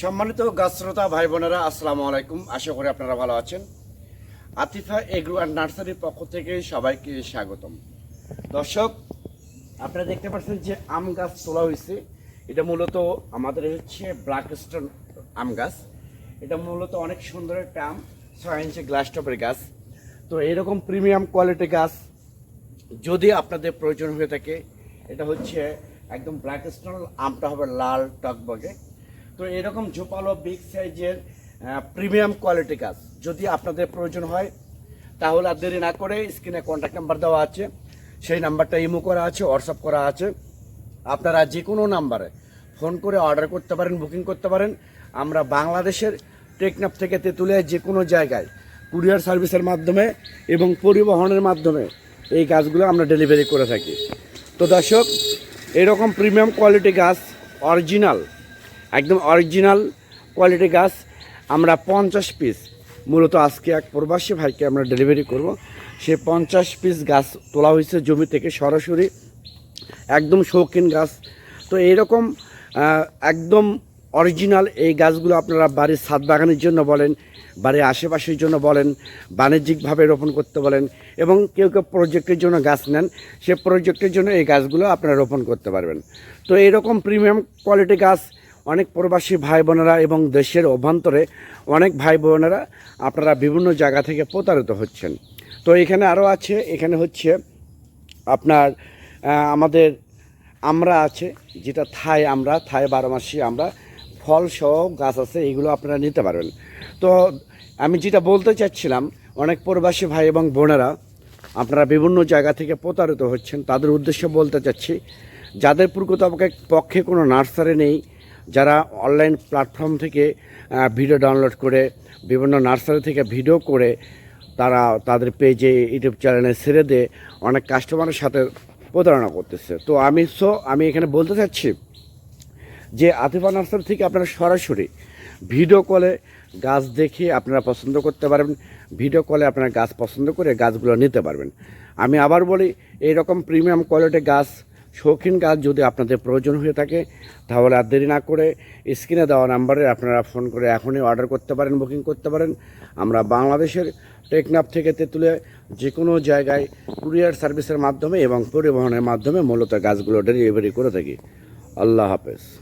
সম্মানিত গাছশ্রোতা ভাই বোনেরা আসসালামু আলাইকুম। আশা করি আপনারা ভালো আছেন। আতিফা এগ্রো অ্যান্ড নার্সারির পক্ষ থেকে সবাইকে স্বাগতম। দর্শক, আপনারা দেখতে পাচ্ছেন যে আম গাছ তোলা হয়েছে। এটা মূলত আমাদের হচ্ছে ব্ল্যাক স্টোন আম গাছ। এটা মূলত অনেক সুন্দর একটা আম, ছয় ইঞ্চি গ্লাস টপের গাছ। তো এরকম প্রিমিয়াম কোয়ালিটি গাছ যদি আপনাদের প্রয়োজন হয়ে থাকে, এটা হচ্ছে একদম ব্ল্যাক স্টোন আমটা হবে লাল টকবগে। তো এরকম ঝোপালো বিগ সাইজের প্রিমিয়াম কোয়ালিটি গাছ যদি আপনাদের প্রয়োজন হয়, তাহলে আর দেরি না করে স্ক্রিনে কন্ট্যাক্ট নাম্বার দেওয়া আছে। সেই নাম্বারটা ইমো করা আছে হোয়াটসঅ্যাপ করা আছে। আপনারা যে কোনো নাম্বারে ফোন করে অর্ডার করতে পারেন বুকিং করতে পারেন। আমরা বাংলাদেশের টেকনাফ থেকে তেঁতুলে যে কোনো জায়গায় কুরিয়ার সার্ভিসের মাধ্যমে এবং পরিবহনের মাধ্যমে এই গাছগুলো আমরা ডেলিভারি করে থাকি। তো দর্শক, এরকম প্রিমিয়াম কোয়ালিটি গাছ অরিজিনাল একদম অরিজিনাল কোয়ালিটি গাছ। আমরা পঞ্চাশ পিস মূলত আজকে এক প্রবাসী ভাইকে আমরা ডেলিভারি করব। সে পঞ্চাশ পিস গাছ তোলা হয়েছে জমি থেকে সরাসরি, একদম শৌখিন গাছ। তো এইরকম একদম অরিজিনাল এই গাছগুলো আপনারা বাড়ির ছাদ বাগানের জন্য বলেন, বাড়ির আশেপাশের জন্য বলেন, বাণিজ্যিকভাবে রোপণ করতে বলেন এবং কেউ কেউ প্রজেক্টের জন্য গাছ নেন, সে প্রজেক্টের জন্য এই গাছগুলো আপনারা রোপণ করতে পারবেন। তো এইরকম প্রিমিয়াম কোয়ালিটি গাছ অনেক প্রবাসী ভাই বোনেরা এবং দেশের অভ্যন্তরে অনেক ভাই বোনেরা আপনারা বিভিন্ন জায়গা থেকে প্রতারিত হচ্ছেন। তো এখানে আরও আছে, এখানে হচ্ছে আপনার আমাদের আমরা আছে, যেটা থাই আমরা, থাই বারো মাসি আমরা, ফল সহ গাছ আছে, এগুলো আপনারা নিতে পারবেন। তো আমি যেটা বলতে চাচ্ছিলাম, অনেক প্রবাসী ভাই এবং বোনেরা আপনারা বিভিন্ন জায়গা থেকে প্রতারিত হচ্ছেন, তাদের উদ্দেশ্যে বলতে চাচ্ছি, যাদের প্রকৃতপক্ষে পক্ষে কোনো নার্সারি নেই যারা অনলাইন প্ল্যাটফর্ম থেকে ভিডিও ডাউনলোড করে, বিভিন্ন নার্সারি থেকে ভিডিও করে তারা তাদের পেজে, ইউটিউব চ্যানেলে ছেড়ে দিয়ে অনেক কাস্টমারের সাথে প্রতারণা করতেছে। তো আমি সো, আমি এখানে বলতে চাচ্ছি যে আতিফা নার্সারি থেকে আপনারা সরাসরি ভিডিও কলে গাছ দেখে আপনারা পছন্দ করতে পারবেন, ভিডিও কলে আপনারা গাছ পছন্দ করে গাছগুলো নিতে পারবেন। আমি আবার বলি এইরকম প্রিমিয়াম কোয়ালিটি গাছ শৌখিন গাছ যদি আপনাদের প্রয়োজন হয়ে থাকে, তাহলে আর দেরি না করে স্ক্রিনে দেওয়া নাম্বারে আপনারা ফোন করে এখনই অর্ডার করতে পারেন, বুকিং করতে পারেন। আমরা বাংলাদেশের টেকনাপ থেকে তেঁতুলে যে কোনো জায়গায় কুরিয়ার সার্ভিসের মাধ্যমে এবং পরিবহনের মাধ্যমে মূলত গাছগুলো ডেলিভারি করে থাকি। আল্লাহ হাফেজ।